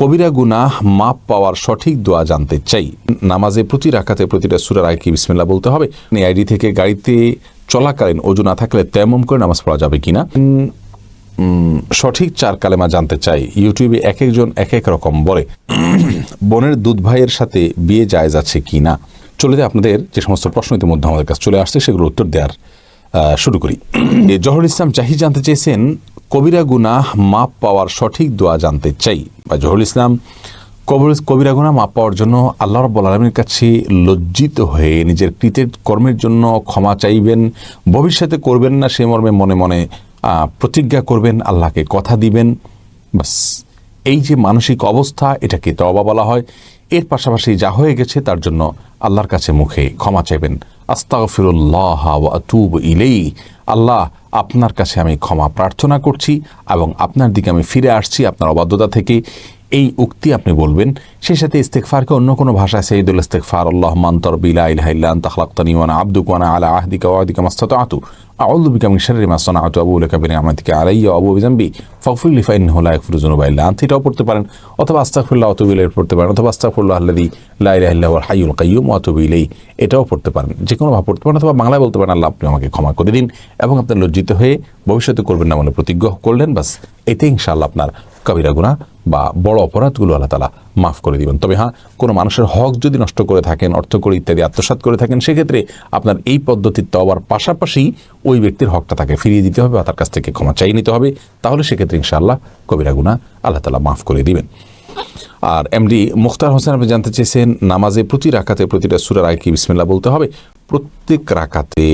কবিরা গুনাহ মাপ পাওয়ার সঠিক দোয়া জানতে চাই। নামাজে প্রতি রাখাতে প্রতিটা সুরার আগে কি বিসমিল্লা বলতে হবে? আইডি থেকে গাড়িতে চলাকালীন অজু না থাকলে তেমন করে নামাজ পড়া যাবে কিনা? সঠিক চার কালেমা জানতে চাই। ইউটিউবে এক একজন এক এক রকম বলে, বোনের দুধ ভাইয়ের সাথে বিয়ে জায়েজ আছে কি না চলে আপনাদের যে সমস্ত প্রশ্ন ইতিমধ্যে আমাদের কাছে চলে আসছে, সেগুলোর উত্তর দেওয়ার শুরু করি। জহর ইসলাম জাহি জানতে চেয়েছেন কবিরা গুনাহ মাপ পাওয়ার সঠিক দোয়া জানতে চাই। বা জহরুল ইসলাম কবর- কবিরা গুনাহ মাপ পাওয়ার জন্য আল্লাহ রব্বুল আলমীর কাছে লজ্জিত হয়ে নিজের কৃতের কর্মের জন্য ক্ষমা চাইবেন, ভবিষ্যতে করবেন না সে মর্মে মনে মনে প্রতিজ্ঞা করবেন, আল্লাহকে কথা দিবেন। বাস, এই যে মানসিক অবস্থা, এটাকে তবা বলা হয়। এর পাশাপাশি যা হয়ে গেছে তার জন্য আল্লাহর কাছে মুখে ক্ষমা চাইবেন। আস্তাগফিরুল্লাহ ওয়া আতুব ইলেই আল্লাহ আপনার কাছে আমি ক্ষমা প্রার্থনা করছি এবং আপনার দিকে আমি ফিরে আসছি, আপনার অবাধ্যতা থেকে। এই উক্তি আপনি বলবেন। সেই সাথে ইস্তেকফারকে অন্য কোনো ভাষায় সঈদুল ইস্তেকফার আল্লাহ মান্তর বিলা ইলাহা ইল্লা আনতা খালাকতানি ওয়া আনা আবদুকা ওয়া আনা আলা আহদিকা ওয়া মাস্তাত আতু আউযু বিকা মিন শাররি মা সানাতু আবু লাকা বিনিআমাতিকা আলাইয়া ওয়া আবু বিযামবি। ফাগফির লি ফাইন্নাহু লা ইয়াগফিরু যুনুবা ইল্লা আনতা। এটাও পড়তে পারেন। অথবা আস্তাগফিরুল্লাহ ওয়া আতুবু ইলাইহি পড়তে পারেন। অথবা আস্তাগফিরুল্লাহ আল্লাযী লা ইলাহা ইল্লা হুয়াল হাইয়ুল কাইয়্যুম ওয়া আতুবু ইলাইহি। এটাও পড়তে পারেন। যে কোনো ভাবে পড়তে পারেন অথবা বাংলায় বলতে পারেন, আল্লাহ আপনি আমাকে ক্ষমা করে দিন এবং আপনি লজ্জিত হয়ে ভবিষ্যতে করবেন না বলে প্রতিজ্ঞা করলেন। বাস, এতে ইনশাআল্লাহ আপনার কবিরা গুণা বা বড় অপরাধগুলো আল্লাহ তালা মাফ করে দিবেন। তবে হ্যাঁ কোনো মানুষের হক যদি নষ্ট করে থাকেন, অর্থ করে ইত্যাদি আত্মসাৎ করে থাকেন, সেক্ষেত্রে আপনার এই পদ্ধতির তবার পাশাপাশি ওই ব্যক্তির হকটা তাকে ফিরিয়ে দিতে হবে বা তার কাছ থেকে ক্ষমা চাই নিতে হবে। তাহলে সেক্ষেত্রে ইনশাআল্লাহ কবিরা গুণা আল্লাহ তালা মাফ করে দিবেন। আর এমডি মুখতার হোসেন আপনি জানতে চেয়েছেন, নামাজে প্রতি রাকাতে প্রতিটা সুরার আগে কি বিসমিল্লা বলতে হবে? প্রত্যেক রাকাতে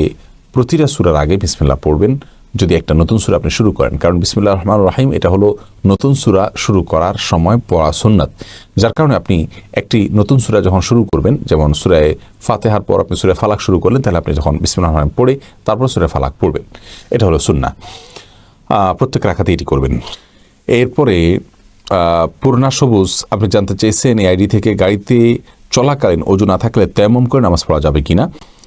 প্রতিটা সুরার আগে বিসমিল্লা পড়বেন, যদি একটা নতুন সুরা আপনি শুরু করেন। কারণ বিসমিল্লা রহমান রাহিম, এটা হলো নতুন সুরা শুরু করার সময় পড়া সুন্নাত। যার কারণে আপনি একটি নতুন সুরা যখন শুরু করবেন, যেমন সুরায় ফাতেহার পর আপনি সুরায় ফালাক শুরু করলেন, তাহলে আপনি যখন বিসমিল্লা রহমান পড়ে, তারপর সুরায় ফালাক পড়বেন। এটা হলো সুন্না প্রত্যেক রাখাতে এটি করবেন। এরপরে পূর্ণা সবুজ, আপনি জানতে চেয়েছেন এই আইডি থেকে গাড়িতে চলাকালীন অজু না থাকলে তেমন করে নামাজ পড়া যাবে কিনা?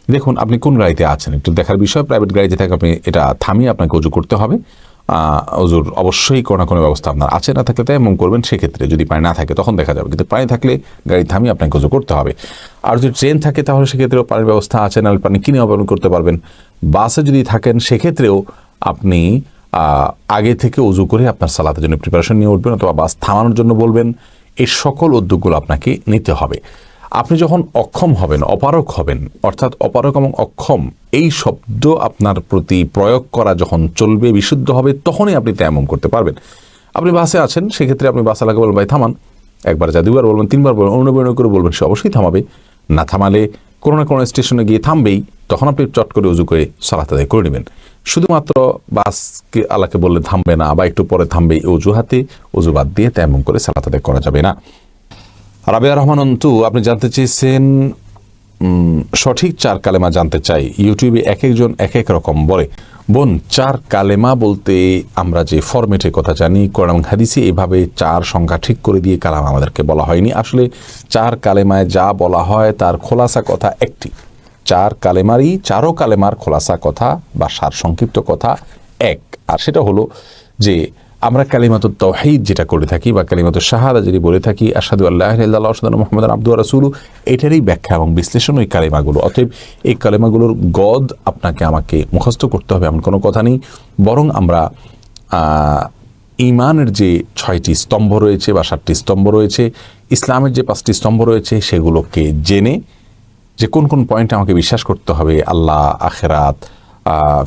দেখুন, আপনি কোন গাড়িতে আছেন? একটু দেখার বিষয় প্রাইভেট গাড়িতে থাকে আপনি এটা থামিয়ে আপনাকে অজু করতে হবে। অজুর অবশ্যই কোনো না কোনো ব্যবস্থা আপনার আছে, না থাকলে তেমন করবেন সেক্ষেত্রে। যদি পানি না থাকে, তখন দেখা যাবে। কিন্তু পানি থাকলে গাড়ি থামিয়ে আপনাকে অজু করতে হবে। আর যদি ট্রেন থাকে, তাহলে সেক্ষেত্রেও পানির ব্যবস্থা আছে, নাহলে পানি কিনে অবলম্বন করতে পারবেন। বাসে যদি থাকেন, সেক্ষেত্রেও আপনি আগে থেকে উজু করে আপনার সালাতের জন্য প্রিপারেশন নিয়ে উঠবেন অথবা বাস থামানোর জন্য বলবেন। এই সকল উদ্যোগগুলো আপনাকে নিতে হবে। আপনি যখন অক্ষম হবেন, অপারক হবেন, অর্থাৎ অপারক এবং অক্ষম, এই শব্দ আপনার প্রতি প্রয়োগ করা যখন চলবে, বিশুদ্ধ হবে, তখনই আপনি তেমন করতে পারবেন। আপনি বাসে আছেন, সেক্ষেত্রে আপনি বাস এলাকা বলবেন, ভাই, থামান। একবার যা দুবার বলবেন, তিনবার বলবেন অনুবরণ করে বলবেন, সে অবশ্যই থামাবে। না থামালে কোনো না কোনো স্টেশনে গিয়ে থামবেই, তখন আপনি চট করে উজু করে সালাত আদায় করে নেবেন। শুধুমাত্র বাসকে আলাকে বললে থামবে না, বা একটু পরে থামবে, এই অজুহাতে অজু বাদ দিয়ে তেমন করে সালাত আদায় করা যাবে না। রাবিয়া রহমান অন্তু, আপনি জানতে চেয়েছেন সঠিক চার কালেমা জানতে চাই। ইউটিউবে এক একজন এক এক রকম বলে, বোন, চার কালেমা বলতে আমরা যে ফরম্যাটের কথা জানি, কোরআন হাদিসে এভাবে চার সংখ্যা ঠিক করে দিয়ে কালাম আমাদেরকে বলা হয়নি। আসলে চার কালেমায় যা বলা হয় তার খোলাসা কথা একটি। চার কালেমারই চারো কালেমার খোলাসা কথা বা সার সংক্ষিপ্ত কথা এক। আর সেটা হলো যে আমরা কালিমাত তৌহিদ যেটা করে থাকি বা কালিমাত শাহাদা যদি বলে থাকি আসাদু আল্লাহ আল্লাহ সাদু মোহাম্মদ আব্দু রাসুলু এটারই ব্যাখ্যা এবং বিশ্লেষণ ওই কালিমাগুলো। অতএব এই কালিমাগুলোর গদ আপনাকে আমাকে মুখস্থ করতে হবে, এমন কোনো কথা নেই। বরং আমরা ইমানের যে ছয়টি স্তম্ভ রয়েছে বা সাতটি স্তম্ভ রয়েছে, ইসলামের যে পাঁচটি স্তম্ভ রয়েছে, সেগুলোকে জেনে যে কোন কোন পয়েন্টে আমাকে বিশ্বাস করতে হবে, আল্লাহ, আখেরাত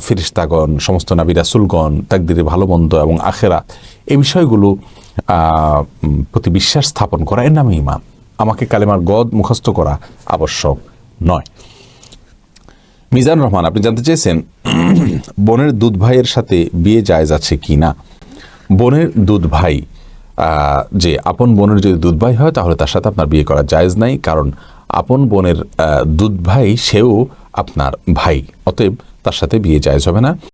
ফিরিস্তাগণ, সমস্ত নাবি রাসুলগণ, তাকদিরে ভালো, মন্দ এবং আখেরা, এই বিষয়গুলো প্রতি বিশ্বাস স্থাপন করা এর নামে ইমান আমাকে কালেমার গদ মুখস্থ করা আবশ্যক নয়। মিজান রহমান, আপনি জানতে চেয়েছেন, বোনের দুধ ভাইয়ের সাথে বিয়ে জায়েজ আছে কি না? বোনের দুধ ভাই যে আপন বোনের যদি দুধ ভাই হয়, তাহলে তার সাথে আপনার বিয়ে করা জায়েজ নাই, কারণ আপন বোনের দুধ ভাই সেও আপনার ভাই। অতএব তার সাথে বিয়ে যায় হবে না।